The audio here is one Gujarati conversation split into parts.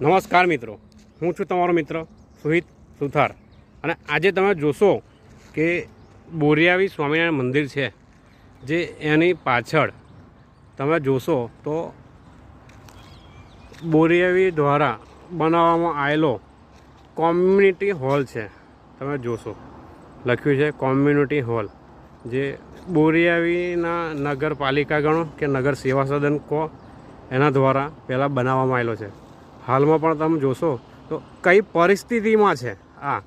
નમસ્કાર મિત્રો. હું છું તમારો મિત્ર સુહિત સુથાર. અને આજે તમે જોશો કે બોરિયાવી સ્વામિનારાયણ મંદિર છે, જે એની પાછળ તમે જોશો તો બોરિયાવી દ્વારા બનાવવામાં આવેલો કોમ્યુનિટી હોલ છે. તમે જોશો. લખ્યું છે કોમ્યુનિટી હોલ, જે બોરિયાવીના નગરપાલિકા ગણો કે નગર સેવા સદન કહો એના દ્વારા પહેલાં બનાવવામાં આવેલો છે. હાલમાં પણ તમે જોશો, તો કઈ પરિસ્થિતિમાં છે? આ.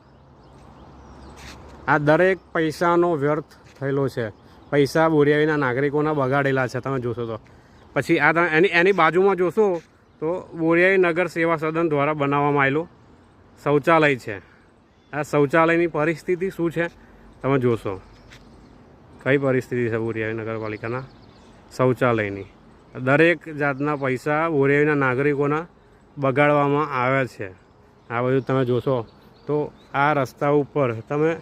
આ દરેક પૈસાનો વ્યર્થ થયેલો છે. પૈસા બોરિયાવીના નાગરિકોના બગાડેલા છે, તમે જોશો તો. પછી આ એની એની બાજુમાં જોશો, તો બોરિયાવી નગર સેવા સદન દ્વારા બનાવવામાં આવેલું શૌચાલય છે. આ શૌચાલયની પરિસ્થિતિ શું છે? તમે જોશો. કઈ પરિસ્થિતિ છે બોરિયાવી નગરપાલિકાના? શૌચાલયની. દરેક જાતના પૈસા બોરિયાવીના નાગરિકોના બગાડવામાં આવે છે. આ બધું તમે જોશો તો આ રસ્તા ઉપર તમે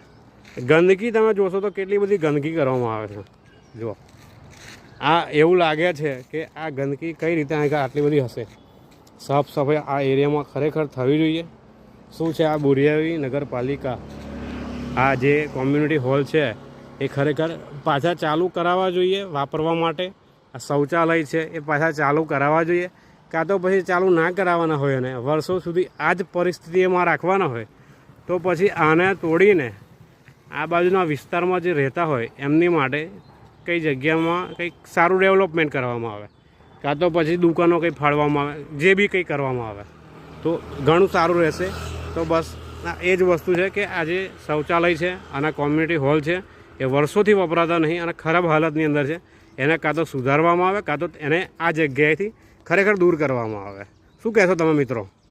ગંદકી તમે જોશો તો કેટલી બધી ગંદકી કરવામાં આવે છે. જુઓ. આ એવું લાગે છે કે આ ગંદકી કઈ રીતે આગળ આટલી બધી હશે? સાફ સફાઈ આ એરિયામાં ખરેખર થવી જોઈએ? શું છે આ બોરિયાવી નગરપાલિકા? આ જે કોમ્યુનિટી હોલ છે એ ખરેખર પાછા ચાલુ કરાવવા જોઈએ વાપરવા માટે? આ શૌચાલય છે એ પાછા ચાલુ કરાવવા જોઈએ? કાં તો પછી ચાલુ ના કરાવવાના હોય અને વર્ષો સુધી આ જ પરિસ્થિતિમાં રાખવાના હોય, તો પછી આને તોડીને આ બાજુના વિસ્તારમાં જે રહેતા હોય, એમની માટે કઈ જગ્યામાં કંઈક સારું ડેવલપમેન્ટ કરવામાં આવે, કાં તો પછી દુકાનો કંઈ ફાળવામાં આવે, જે બી કંઈ કરવામાં આવે, તો ઘણું સારું રહેશે. તો બસ એ જ વસ્તુ છે કે આ જે શૌચાલય છે અને કોમ્યુનિટી હોલ છે, એ વર્ષોથી વપરાતા નહીં અને ખરાબ હાલતની અંદર છે, એને કાં તો સુધારવામાં આવે, કાં તો એને આ જગ્યાએથી ખરેખર દૂર કરવામાં આવે. શું કહેશો તમે મિત્રો?